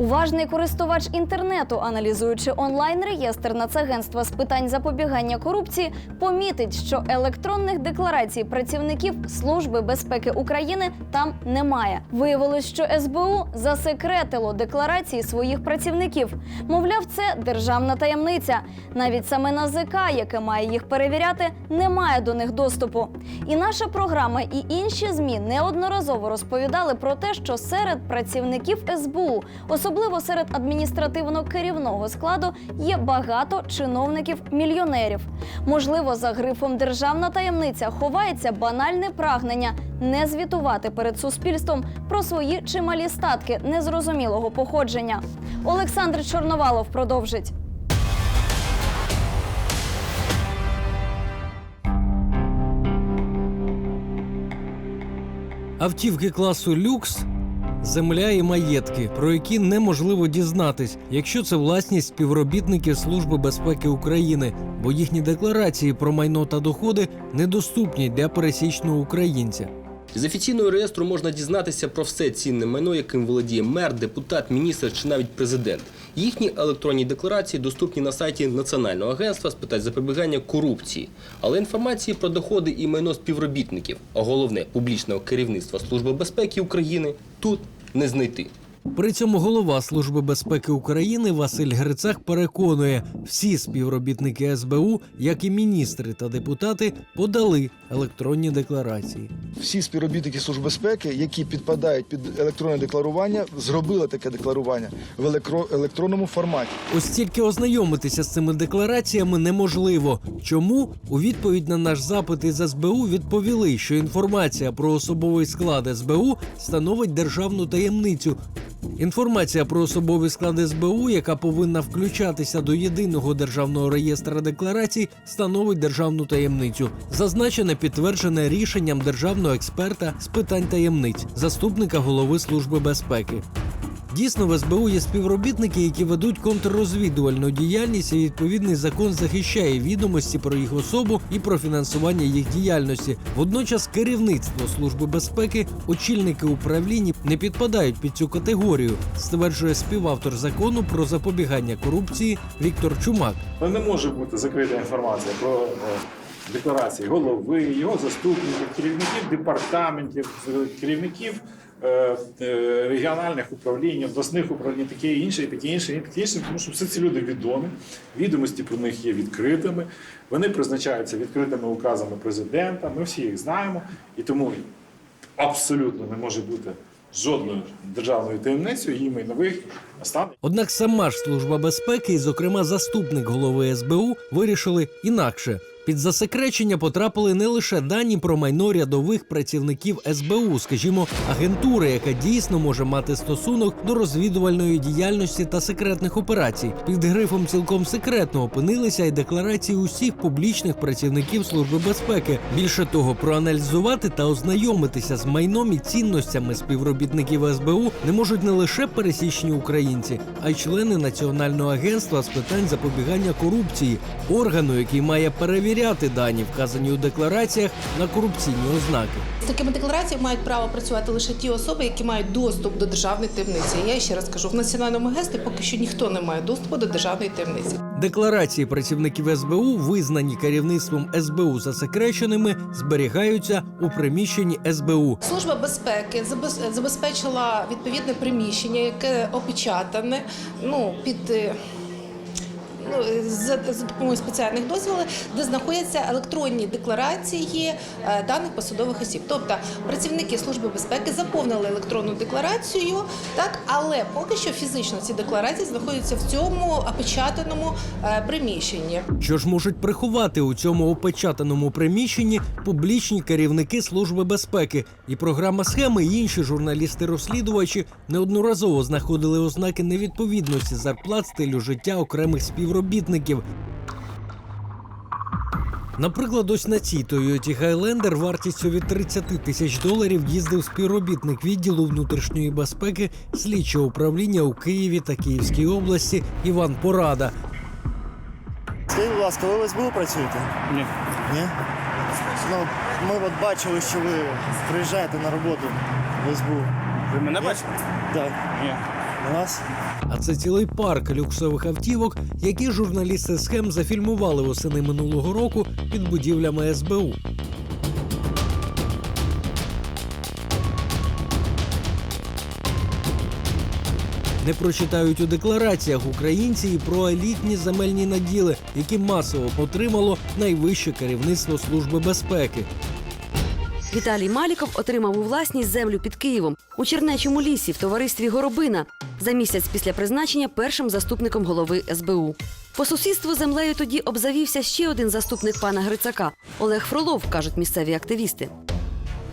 Уважний користувач інтернету, аналізуючи онлайн-реєстр Нацагентства з питань запобігання корупції, помітить, що електронних декларацій працівників Служби безпеки України там немає. Виявилось, що СБУ засекретило декларації своїх працівників. Мовляв, це державна таємниця. Навіть саме НАЗК, яке має їх перевіряти, не має до них доступу. І наша програма, і інші змі неодноразово розповідали про те, що серед працівників СБУ, особливо серед адміністративно-керівного складу, є багато чиновників-мільйонерів. Можливо, за грифом державна таємниця ховається банальне прагнення не звітувати перед суспільством про свої чималі статки незрозумілого походження. Олександр Чорновалов продовжить. Автівки класу люкс, земля і маєтки, про які неможливо дізнатись, якщо це власність співробітників Служби безпеки України, бо їхні декларації про майно та доходи недоступні для пересічного українця. З офіційного реєстру можна дізнатися про все цінне майно, яким володіє мер, депутат, міністр чи навіть президент. Їхні електронні декларації доступні на сайті Національного агентства з питань запобігання корупції. Але інформації про доходи і майно співробітників, а головне публічного керівництва Служби безпеки України тут не знайти. При цьому голова Служби безпеки України Василь Грицак переконує, всі співробітники СБУ, як і міністри та депутати, подали електронні декларації. всі співробітники Служби безпеки, які підпадають під електронне декларування, зробили таке декларування в електро- електронному форматі. Ось тільки ознайомитися з цими деклараціями неможливо. Чому у відповідь на наш запит із СБУ відповіли, що інформація про особовий склад СБУ становить державну таємницю. Інформація про особовий склад СБУ, яка повинна включатися до єдиного державного реєстра декларацій, становить державну таємницю. Зазначене підтверджене рішенням державного експерта з питань таємниць, заступника голови служби безпеки. Дійсно, в СБУ є співробітники, які ведуть контррозвідувальну діяльність, і відповідний закон захищає відомості про їх особу і про фінансування їх діяльності. Водночас керівництво служби безпеки, очільники управлінь не підпадають під цю категорію, стверджує співавтор закону про запобігання корупції Віктор Чумак. Ну, Не може бути закрита інформація про е, декларації голови, його заступників, керівників департаментів, керівників регіональних управлінь, обласних управлінь, таке інше, і таке інше, і таке інше, тому що всі ці люди відомі, відомості про них є відкритими, вони призначаються відкритими указами президента, ми всі їх знаємо, і тому абсолютно не може бути жодною державною таємницею її майнових стан. Однак сама ж служба безпеки, і, зокрема, заступник голови СБУ, вирішили інакше. Під засекречення потрапили не лише дані про майно рядових працівників СБУ, скажімо, агентури, яка дійсно може мати стосунок до розвідувальної діяльності та секретних операцій. Під грифом цілком секретно опинилися й декларації усіх публічних працівників служби безпеки. Більше того, проаналізувати та ознайомитися з майном і цінностями співробітників СБУ не можуть не лише пересічні українці, а й члени Національного агентства з питань запобігання корупції, органу, який має перевіряти дані, вказані у деклараціях на корупційні ознаки. З такими деклараціями мають право працювати лише ті особи, які мають доступ до державної таємниці. Я ще раз кажу, в національному агентстві поки що ніхто не має доступу до державної таємниці. Декларації працівників СБУ, визнані керівництвом СБУ засекреченими, зберігаються у приміщенні СБУ. Служба безпеки забезпечила відповідне приміщення, яке опечатане ну, під. Ну, за, за допомогою спеціальних дозволів, де знаходяться електронні декларації е, даних посадових осіб. Тобто працівники служби безпеки заповнили електронну декларацію, так але поки що фізично ці декларації знаходяться в цьому опечатаному е, приміщенні. Що ж можуть приховати у цьому опечатаному приміщенні публічні керівники служби безпеки? І програма схеми і інші журналісти-розслідувачі неодноразово знаходили ознаки невідповідності зарплат стилю життя окремих співробітників. Наприклад, ось на цій Toyota Highlander вартістю від 30 тисяч доларів їздив співробітник відділу внутрішньої безпеки слідчого управління у Києві та Київській області Іван Порада. Скажіть, будь ласка, ласка, ви в СБУ працюєте? Ні. Ні? Ну, ми от бачили, що ви приїжджаєте на роботу в СБУ. Ви мене бачите? Так. Ні. Нас? А це цілий парк люксових автівок, які журналісти схем зафільмували восени минулого року під будівлями СБУ. Не прочитають у деклараціях українці і про елітні земельні наділи, які масово отримало найвище керівництво Служби безпеки. Віталій Маліков отримав у власність землю під Києвом у Чернечому лісі в товаристві Горобина за місяць після призначення першим заступником голови СБУ. По сусідству землею тоді обзавівся ще один заступник пана Грицака Олег Фролов, кажуть місцеві активісти.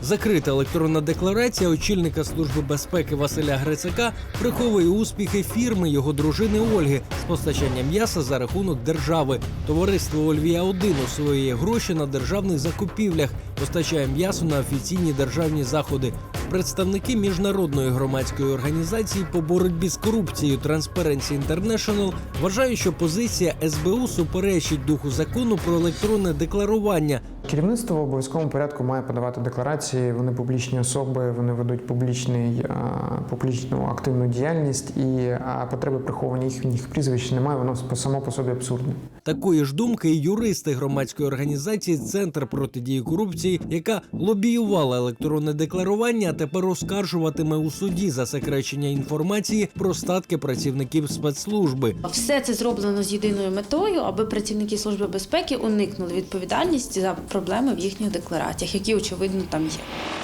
Закрита електронна декларація очільника служби безпеки Василя Грицака приховує успіхи фірми його дружини Ольги з постачання м'яса за рахунок держави. Товариство Ольвія 1 освоює гроші на державних закупівлях, постачає м'ясо на офіційні державні заходи. Представники міжнародної громадської організації по боротьбі з корупцією Transparency International вважають, що позиція СБУ суперечить духу закону про електронне декларування, Керівництво в обов'язковому порядку має подавати декларації. Вони публічні особи, вони ведуть публічний, публічну активну діяльність, і а, потреби приховування їхніх прізвищ немає. Воно само по собі абсурдне. Такої ж думки і юристи громадської організації Центр протидії корупції, яка лобіювала електронне декларування, а тепер оскаржуватиме у суді засекречення інформації про статки працівників спецслужби. Все це зроблено з єдиною метою, аби працівники служби безпеки уникнули відповідальності за проблеми в їхніх деклараціях, які очевидно там є.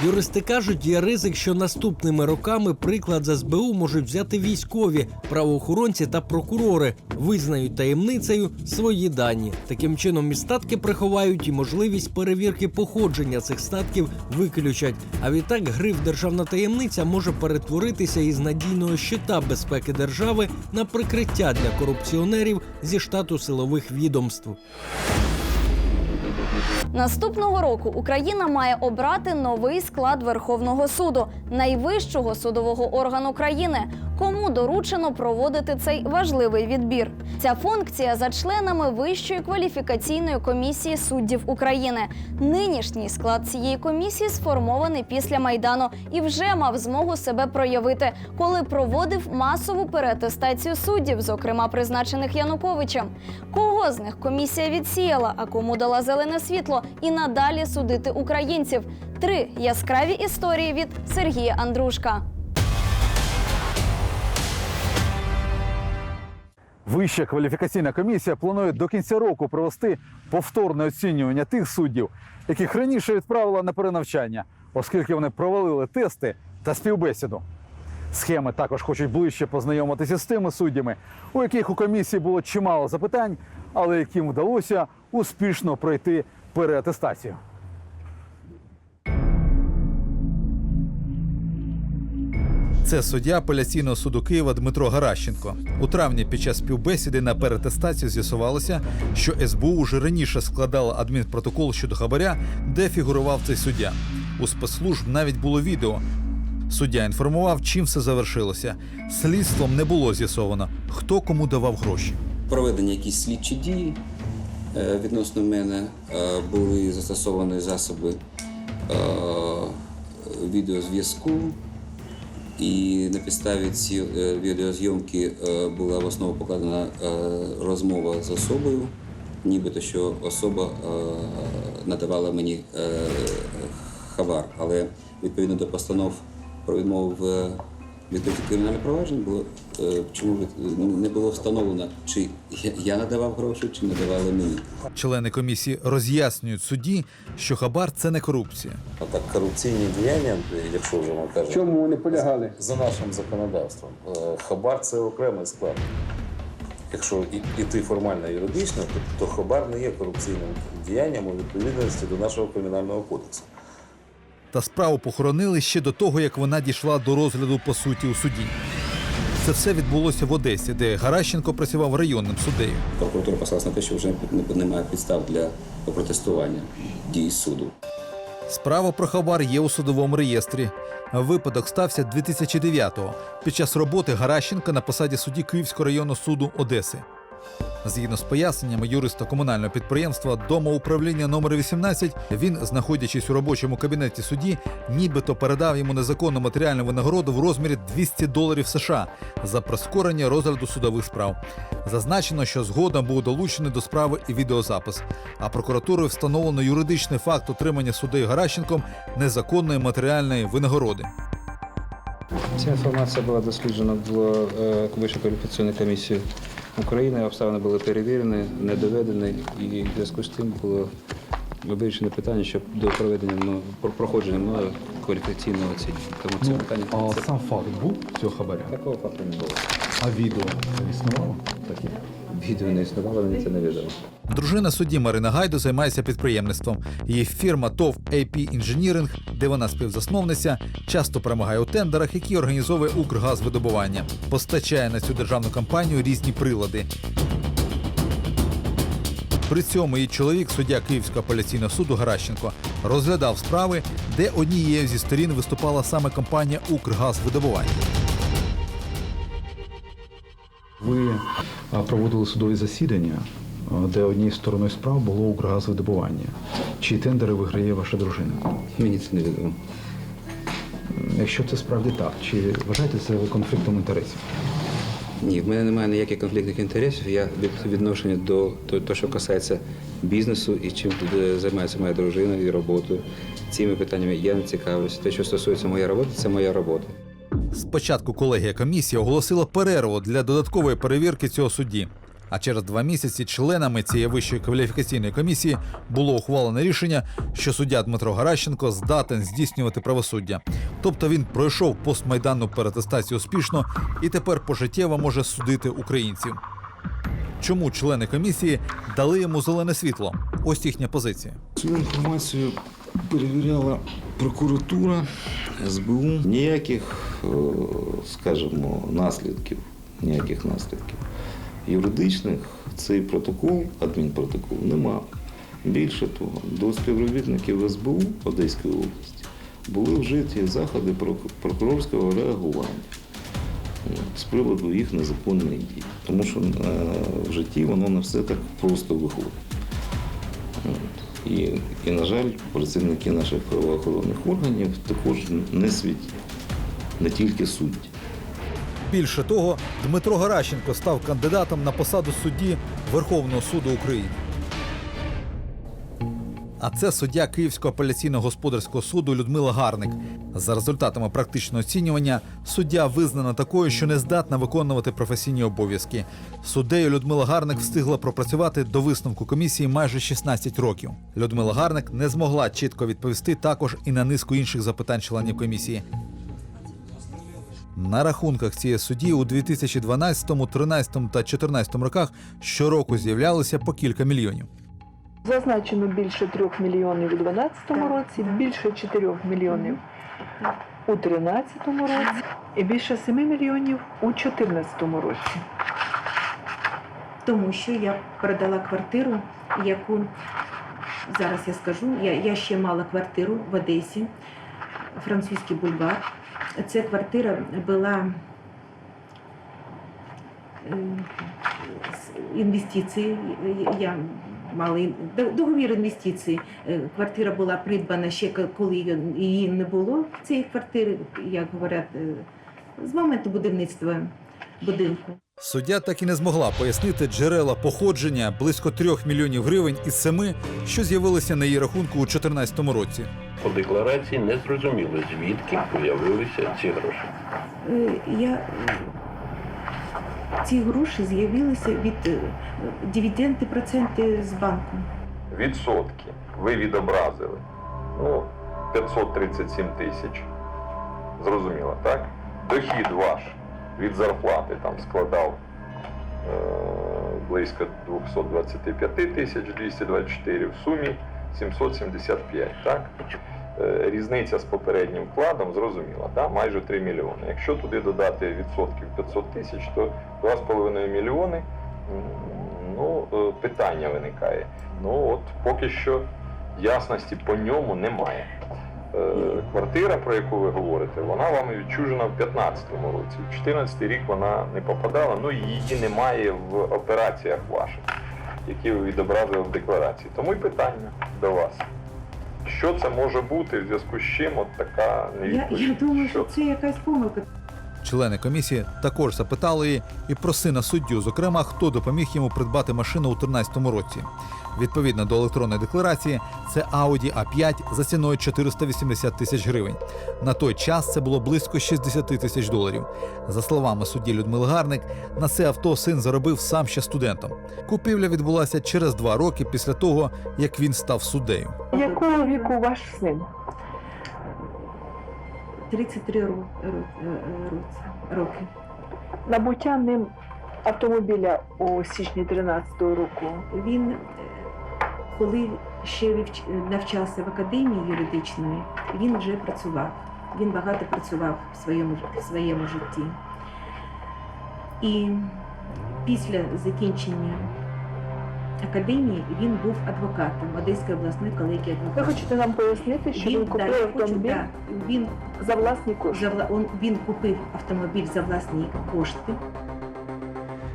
Юристи кажуть, є ризик, що наступними роками приклад з СБУ можуть взяти військові, правоохоронці та прокурори, визнають таємницею свої дані. Таким чином, і статки приховають і можливість перевірки походження цих статків виключать. А відтак гриф державна таємниця може перетворитися із надійного щита безпеки держави на прикриття для корупціонерів зі штату силових відомств. Наступного року Україна має обрати новий склад Верховного суду, найвищого судового органу країни. Кому доручено проводити цей важливий відбір? Ця функція за членами Вищої кваліфікаційної комісії суддів України. Нинішній склад цієї комісії сформований після майдану і вже мав змогу себе проявити, коли проводив масову переатестацію суддів, зокрема призначених Януковичем. Кого з них комісія відсіяла, а кому дала зелене світло і надалі судити українців? Три яскраві історії від Сергія Андрушка. Вища кваліфікаційна комісія планує до кінця року провести повторне оцінювання тих суддів, яких раніше відправила на перенавчання, оскільки вони провалили тести та співбесіду. Схеми також хочуть ближче познайомитися з тими суддями, у яких у комісії було чимало запитань, але яким вдалося успішно пройти переатестацію. Це суддя апеляційного суду Києва Дмитро Гаращенко. У травні під час співбесіди на перетестацію з'ясувалося, що СБУ уже раніше складала адмінпротокол щодо хабаря, де фігурував цей суддя. У спецслужб навіть було відео. Суддя інформував, чим все завершилося. Слідством не було з'ясовано, хто кому давав гроші. проведені якісь слідчі дії е, відносно мене, е, були застосовані засоби е, відеозв'язку, і на підставі цієї відеозйомки е, була в основу покладена е, розмова з особою, нібито що особа е, надавала мені е, хабар, але відповідно до постанов про відмову в відкритті кримінальне провадження було е, чому не було встановлено, чи я- надавав гроші, чи надавали мені. Члени комісії роз'яснюють судді, що хабар це не корупція. А так корупційні діяння, якщо вже ми кажемо. Чому вони полягали? За нашим законодавством. Е, Хабар це окремий склад. Якщо і- іти формально юридично, то, то хабар не є корупційним діянням у відповідності до нашого кримінального кодексу. Та справу похоронили ще до того, як вона дійшла до розгляду по суті у суді. Це все відбулося в Одесі, де Гаращенко працював районним суддею. Прокуратура послалась на те, що вже немає підстав для протестування дій суду. Справа про хабар є у судовому реєстрі. Випадок стався 2009-го під час роботи Гаращенка на посаді судді Київського районного суду Одеси. Згідно з поясненнями юриста комунального підприємства домоуправління номер 18, він, знаходячись у робочому кабінеті судді, нібито передав йому незаконну матеріальну винагороду в розмірі 200 доларів США за прискорення розгляду судових справ. Зазначено, що згодом був долучений до справи і відеозапис. А прокуратурою встановлено юридичний факт отримання суддею Гаращенком незаконної матеріальної винагороди. Ця інформація була досліджена в е, Вищій кваліфікаційній комісії України. Обставини були перевірені, не доведені, і в зв'язку з тим було вирішено питання, щоб до проведення мною- про проходження мною кваліфікаційного оцінювання. Тому це питання це- Ну, сам факт був цього хабаря. такого факту не було. А відео існувало таке? Відео не існувало, мені це не відомо. Дружина судді Марина Гайду займається підприємництвом. Її фірма ТОВ AP Engineering, де вона співзасновниця, часто перемагає у тендерах, які організовує Укргазвидобування, постачає на цю державну компанію різні прилади. При цьому її чоловік, суддя Київського апеляційного суду Гаращенко, розглядав справи, де однією зі сторін виступала саме компанія Укргазвидобування. Ви проводили судові засідання, де однією стороною справ було Укргазвидобування. Чи тендери виграє ваша дружина? Мені це не відомо. Якщо це справді так, чи вважаєте це конфліктом інтересів? Ні, в мене немає ніяких конфліктних інтересів. Я відношення до того, що касається бізнесу і чим е, займається моя дружина і роботою. Цими питаннями я не цікавлюся. Те, що стосується моєї роботи, це моя робота. Спочатку колегія комісії оголосила перерву для додаткової перевірки цього судді. А через два місяці членами цієї вищої кваліфікаційної комісії було ухвалене рішення, що суддя Дмитро Гаращенко здатен здійснювати правосуддя. Тобто він пройшов постмайданну перетестацію успішно і тепер пожиттєво може судити українців. Чому члени комісії дали йому зелене світло? Ось їхня позиція. Цю інформацію перевіряла прокуратура, СБУ. Ніяких, е, скажімо, наслідків, ніяких наслідків юридичних цей протокол, адмінпротокол, нема. Більше того, до співробітників СБУ Одеської області були вжиті заходи прокурорського реагування з приводу їх незаконної дії. Тому що е, в житті воно не все так просто виходить. І, і, на жаль, працівники наших правоохоронних органів також не світі, не тільки судді. Більше того, Дмитро Гаращенко став кандидатом на посаду судді Верховного суду України. А це суддя Київського апеляційного господарського суду Людмила Гарник. За результатами практичного оцінювання, суддя визнана такою, що не здатна виконувати професійні обов'язки. Суддею Людмила Гарник встигла пропрацювати до висновку комісії майже 16 років. Людмила Гарник не змогла чітко відповісти також і на низку інших запитань членів комісії. На рахунках цієї судді у 2012, 2013 та 2014 роках щороку з'являлося по кілька мільйонів. Зазначено більше 3 мільйонів у 2012 році, більше 4 мільйонів у 2013 році і більше 7 мільйонів у 2014 році. Тому що я продала квартиру, яку зараз я скажу. Я, я ще мала квартиру в Одесі, французький бульвар. Ця квартира була е, інвестиції. Я до- договір інвестицій. Е, Квартира була придбана ще коли її не було цієї квартири, як говорять, е, з моменту будівництва будинку. Суддя так і не змогла пояснити джерела походження близько трьох мільйонів гривень із семи, що з'явилися на її рахунку у 2014 році. По декларації не зрозуміло, звідки з'явилися ці гроші. Е, Я ці гроші з'явилися від е, дивіденди проценти з банку. Відсотки ви відобразили. Ну, 537 тисяч. Зрозуміло, так? Дохід ваш від зарплати там складав е, близько 225 тисяч 224 в сумі 775, так? Е, Різниця з попереднім вкладом зрозуміла, да? майже 3 мільйони. Якщо туди додати відсотків 500 тисяч, то 2,5 мільйони. Ну, е, питання виникає. Ну от поки що ясності по ньому немає. е, квартира, про яку ви говорите, вона вам відчужена в 15-му році. В 14 рік вона не попадала, ну її немає в операціях ваших, які ви відобразили в декларації. Тому й питання до вас. Що це може бути в зв'язку з чим от така Я, я думаю, що це якась помилка. Члени комісії також запитали її і про сина суддю, зокрема, хто допоміг йому придбати машину у 13-му році. Відповідно до електронної декларації, це Audi A5 за ціною 480 тисяч гривень. На той час це було близько 60 тисяч доларів. За словами судді Людмили Гарник, на це авто син заробив сам ще студентом. Купівля відбулася через два роки після того, як він став суддею. Якого віку ваш син? 33 ро- ро- е, році- роки. Набуття ним автомобіля у січні 13-го року. Він, е, коли ще навчався в академії юридичної, він вже працював. Він багато працював в своєму, в своєму житті. І після закінчення академії він був адвокатом Одеської обласної колегії Ви адвокатів. хочете нам пояснити, що він, да, купив хочу, автомобіль да. він, за власні кошти? за он- він купив автомобіль за власні кошти.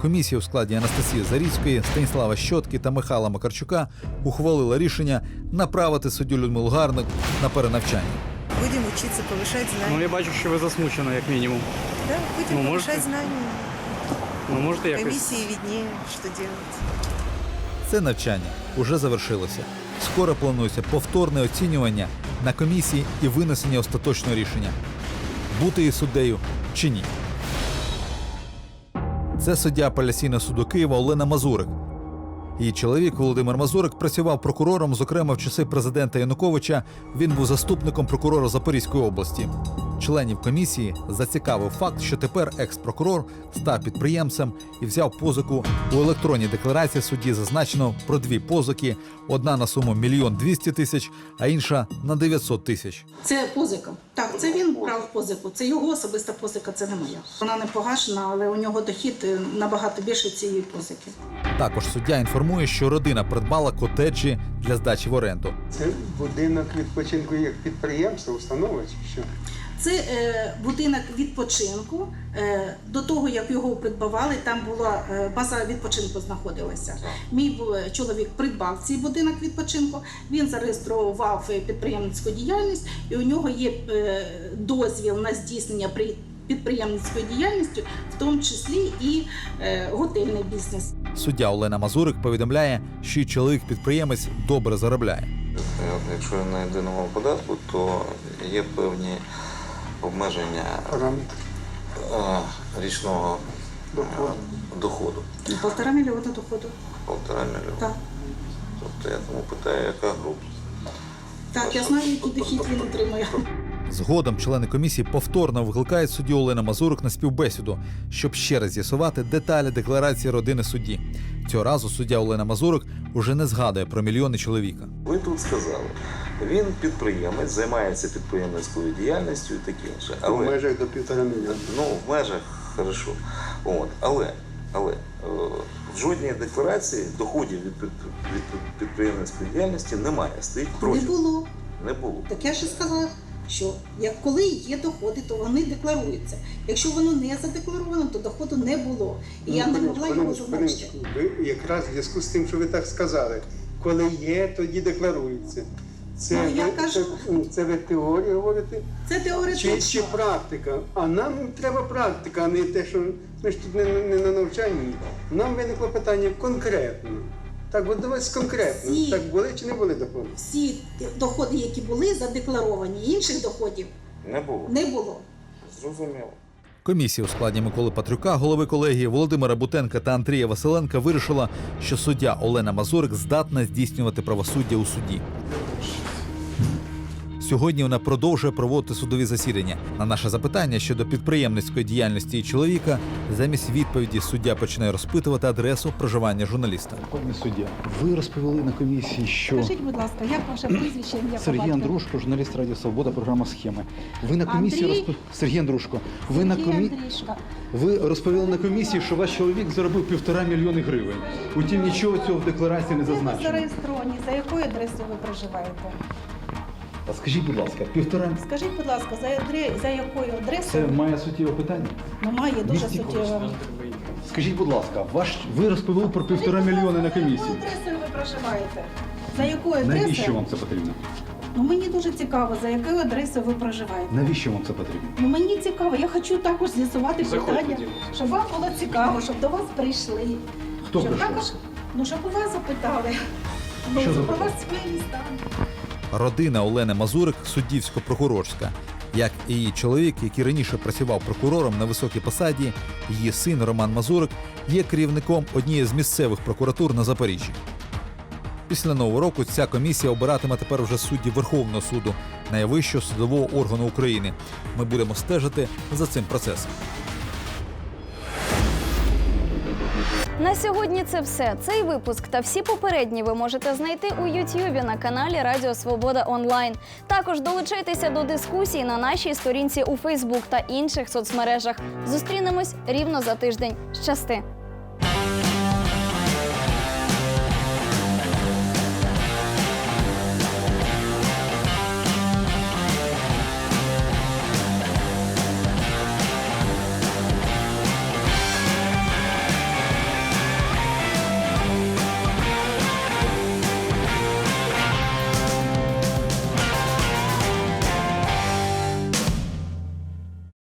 Комісія у складі Анастасії Заріцької, Станіслава Щотки та Михайла Макарчука ухвалила рішення направити суддю Людмилу Гарник на перенавчання. Будем учиться повышать знания. Ну, я бачу, що ви засмучена, як мінімум. Да, будем Ну, повышать можете? знания. Ну, можете якось. Комиссии виднее, что делать. Це навчання уже завершилося. Скоро планується повторне оцінювання на комісії і винесення остаточного рішення: бути її суддею чи ні. Це суддя апеляційного суду Києва Олена Мазурик. Її чоловік Володимир Мазурик працював прокурором, зокрема в часи президента Януковича. Він був заступником прокурора Запорізької області. Членів комісії зацікавив факт, що тепер екс-прокурор став підприємцем і взяв позику у електронній декларації судді зазначено про дві позики: одна на суму мільйон двісті тисяч, а інша на 900 тисяч. Це позика. Так, це він брав позику. Це його особиста позика, це не моя. Вона не погашена, але у нього дохід е, набагато більше цієї позики. Також суддя інформує, що родина придбала котеджі для здачі в оренду. Це будинок відпочинку як підприємство, установа чи що? Це е, будинок відпочинку. Е, до того, як його придбавали, там була е, база відпочинку знаходилася. Мій е, чоловік придбав цей будинок відпочинку, він зареєстрував е, підприємницьку діяльність, і у нього є е, дозвіл на здійснення при підприємницької діяльності, в тому числі і е, готельний бізнес. Суддя Олена Мазурик повідомляє, що чоловік-підприємець добре заробляє. От Якщо на єдиному податку, то є певні обмеження е, річного е, доходу. Полтора мільйона доходу. Полтора мільйона. Так. Тобто я тому питаю, яка група. Так, я знаю, який дохід він отримує. Згодом члени комісії повторно викликають суддю Олена Мазурик на співбесіду, щоб ще раз з'ясувати деталі декларації родини судді. Цього разу суддя Олена Мазурик уже не згадує про мільйони чоловіка. Ви тут сказали, він підприємець, займається підприємницькою діяльністю і таке інше. В межах до півтора мільйона. Ну, в межах хорошо. От. Але, але е, в жодній декларації доходів від, під- від підприємницької діяльності немає. Стоїть Не було. Не було. Так я ж сказала, що як коли є доходи, то вони декларуються. Якщо воно не задекларовано, то доходу не було. І я не могла його зазначити. Ви якраз в зв'язку з тим, що ви так сказали, коли є, тоді декларується. Це, Ну, я ви, кажу- це, це ви теорію говорите? Це Чи, чи практика? А нам треба практика, а не те, що ми ж тут не, не на навчанні. Нам виникло питання конкретно. Так, от давайте конкретно. Всі. Так були чи не були доходи? Всі доходи, які були задекларовані, інших доходів Не було. не було. Зрозуміло. Комісія у складі Миколи Патрюка, голови колегії Володимира Бутенка та Андрія Василенка вирішила, що суддя Олена Мазурик здатна здійснювати правосуддя у суді. Сьогодні вона продовжує проводити судові засідання. На наше запитання щодо підприємницької діяльності її чоловіка, замість відповіді суддя починає розпитувати адресу проживання журналіста. Пане суддя, ви розповіли на комісії, що Скажіть, будь ласка, як ваше прізвище ім'я Сергій? Андрушко, журналіст Радіо Свобода, програма Схеми. Ви на комісії Андрій? розп... Сергій Андрушко. Ви на комі... Андрішка. ви розповіли на комісії, що ваш чоловік заробив півтора мільйони гривень. Утім, нічого цього в декларації не зазначено. зареєстровані? За якою адресою ви проживаєте? А скажіть, будь ласка, півтора Скажіть, будь лааска, за, адре- за якою це адресою має суттєве питання. ну, має дуже Місті суттєво. Скажіть, будь ласка, ваш ви розповіли про півтора мільйони на За комісії. якою адресою ви проживаєте? За якою адресою? Навіщо вам це потрібно? Ну мені дуже цікаво, за якою адресою ви проживаєте. Навіщо вам це потрібно? Ну мені цікаво, я хочу також з'ясувати Заходьте, питання, діло. щоб вам було цікаво, щоб до вас прийшли. Хто щоб прийшов? також, ну щоб у вас запитали. Ну, Що про вас спільні стан. Родина Олени Мазурик суддівсько-прокурорська. Як і її чоловік, який раніше працював прокурором на високій посаді, її син Роман Мазурик є керівником однієї з місцевих прокуратур на Запоріжжі. Після нового року ця комісія обиратиме тепер вже суддів Верховного суду, найвищого судового органу України. Ми будемо стежити за цим процесом. На сьогодні це все. Цей випуск та всі попередні ви можете знайти у Ютьюбі на каналі Радіо Свобода Онлайн. Також долучайтеся до дискусій на нашій сторінці у Фейсбук та інших соцмережах. Зустрінемось рівно за тиждень. Щасти!